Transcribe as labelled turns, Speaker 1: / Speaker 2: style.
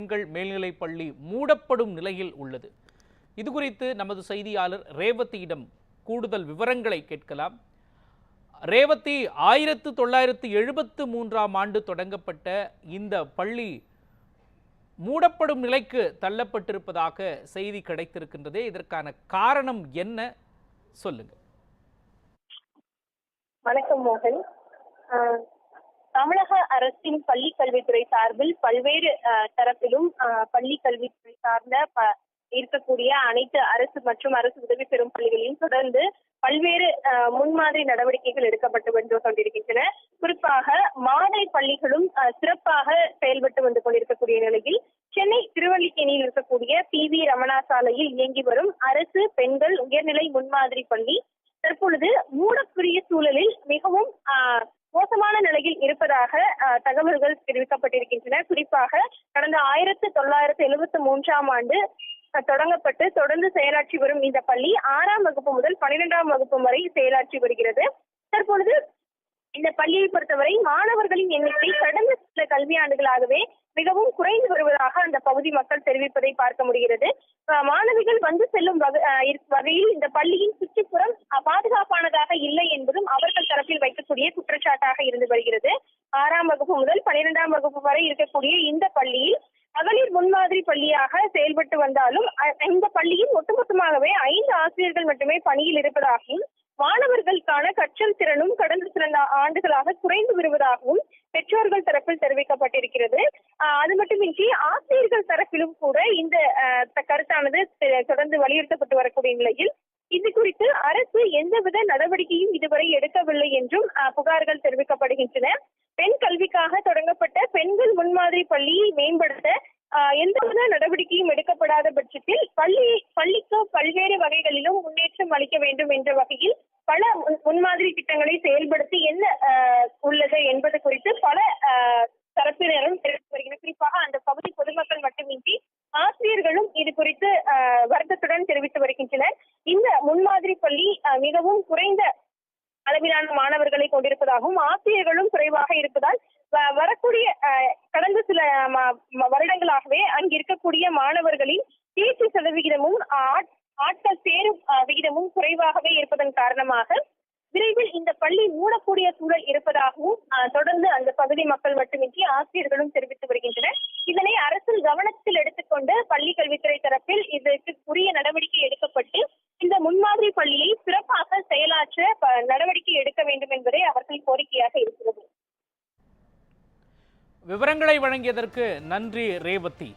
Speaker 1: பெண்கள் மேல்நிலைப் பள்ளி மூடப்படும் நிலையில் உள்ளது. இது குறித்து நமது செய்தியாளர் ரேவதியிடம் கூடுதல் விவரங்களை கேட்கலாம். ரேவதி ஆயிரத்து தொள்ளாயிரத்து எழுபத்து மூன்றாம் ஆண்டு தொடங்கப்பட்ட இந்த பள்ளி மூடப்படும் நிலைக்கு தள்ளப்பட்டிருப்பதாக செய்தி கிடைத்திருக்கின்றதே. இதற்கான காரணம் என்ன? சொல்லுங்க.
Speaker 2: வணக்கம் மோகன். தமிழக அரசின் பள்ளி கல்வித்துறை சார்பில் பல்வேறு தரப்பிலும் பள்ளி கல்வித்துறை சார்ந்த இருக்கக்கூடிய அனைத்து அரசு மற்றும் அரசு உதவி பெறும் பள்ளிகளையும் தொடர்ந்து பல்வேறு முன்மாதிரி நடவடிக்கைகள் எடுக்கப்பட்டு வந்து கொண்டிருக்கின்றன. குறிப்பாக மாதிரி பள்ளிகளும் ஆஹ் சிறப்பாக செயல்பட்டு வந்து கொண்டிருக்கக்கூடிய நிலையில் சென்னை திருவல்லிக்கேணியில் இருக்கக்கூடிய பி வி ரமணா சாலையில் இயங்கி வரும் அரசு பெண்கள் உயர்நிலை முன்மாதிரி பள்ளி தற்பொழுது மூடக்கூடிய சூழலில் மிகவும் ஆஹ், இருப்பதாக தகவல்கள் தெரிவிக்கப்பட்டிருக்கின்றன. குறிப்பாக கடந்த ஆயிரத்து தொள்ளாயிரத்து எழுபத்தி மூன்றாம் ஆண்டு தொடங்கப்பட்டு தொடர்ந்து செயலாற்றி வரும் இந்த பள்ளி ஆறாம் வகுப்பு முதல் பன்னிரெண்டாம் வகுப்பு வரை செயலாற்றி வருகிறது. தற்பொழுது இந்த பள்ளியை பொறுத்தவரை மாணவர்களின் எண்ணிக்கை கடந்த சில கல்வியாண்டுகளாகவே மிகவும் குறைந்து வருவதாக அந்த பகுதி மக்கள் தெரிவிப்பதை பார்க்க முடிகிறது. மாணவிகள் வந்து செல்லும் வகை- வகையில் இந்த பள்ளியின் சுற்றுப்புறம் பாதுகாப்பானதாக இல்லை என்பதும் அவர்கள் தரப்பில் வைக்கக்கூடிய குற்றச்சாட்டாக இருந்து வருகிறது. ஆறாம் வகுப்பு முதல் பனிரெண்டாம் வகுப்பு வரை இருக்கக்கூடிய இந்த பள்ளியில் மகளிர் முன்மாதிரி பள்ளியாக செயல்பட்டு வந்தாலும் இந்த பள்ளியில் ஒட்டுமொத்தமாகவே ஐந்து ஆசிரியர்கள் மட்டுமே பணியில் இருப்பதாகவும் மாணவர்களுக்கான கற்றல் திறனும் கடந்த சில ஆண்டுகளாக குறைந்து வருவதாகவும் பெற்றோர்கள் தரப்பில் தெரிவிக்கப்பட்டிருக்கிறது. ஆஹ் அது மட்டுமின்றி ஆசிரியர்கள் தரப்பிலும் கூட இந்த கருத்தானது தொடர்ந்து வலியுறுத்தப்பட்டு வரக்கூடிய நிலையில் இது குறித்து அரசு எந்தவித நடவடிக்கையும் இதுவரை எடுக்கவில்லை என்றும் புகார்கள் தெரிவிக்கப்படுகின்றன. பெண் கல்விக்காக தொடங்கப்பட்ட பெண்கள் முன்மாதிரி பள்ளியை மேம்படுத்த ஆஹ், எந்தவித நடவடிக்கையும் எடுக்கப்படாத பட்சத்தில் பள்ளி பள்ளிக்கு பல்வேறு வகைகளிலும் முன்னேற்றம் அளிக்க வேண்டும் என்ற வகையில் பல முன்- முன்மாதிரி திட்டங்களை செயல்படுத்தி என்ன ஆஹ், உள்ளது என்பது குறித்து பல ஆஹ், தரப்பினரும் தெரிவித்து வருகின்றனர் குறிப்பாக அந்த பகுதி பொதுமக்கள் மட்டுமின்றி ஆசிரியர்களும் இது குறித்து ஆஹ், வருத்தத்துடன் தெரிவித்து வருகின்றனர். இந்த முன்மாதிரி பள்ளி மிகவும் குறைந்த அளவிலான மாணவர்களை கொண்டிருப்பதாகவும் ஆசிரியர்களும் குறைவாக இருப்பதால் வரக்கூடிய கடந்த சில வருடங்களாகவே அங்கு இருக்கக்கூடிய மாணவர்களின் தேர்ச்சி சதவிகிதமும் ஆட்கள் சேரும் விகிதமும் குறைவாகவே இருப்பதன் காரணமாக விரைவில் இந்த பள்ளி மூடக்கூடிய சூழல் இருப்பதாகவும் தொடர்ந்து அந்த பகுதி மக்கள் மட்டுமின்றி ஆசிரியர்களும் தெரிவித்து வருகின்றனர். இதனை அரசின் கவனத்தில் எடுத்துக்கொண்டு பள்ளி கல்வித்துறை தரப்பில் இதற்கு உரிய நடவடிக்கை எடுக்கப்பட்டு இந்த முன்மாதிரி பள்ளியை சிறப்பாக செயலாற்ற நடவடிக்கை என்பதே கோரிக்கையாக இருக்கிறது.
Speaker 1: விவரங்களை வழங்கியதற்கு நன்றி ரேவதி.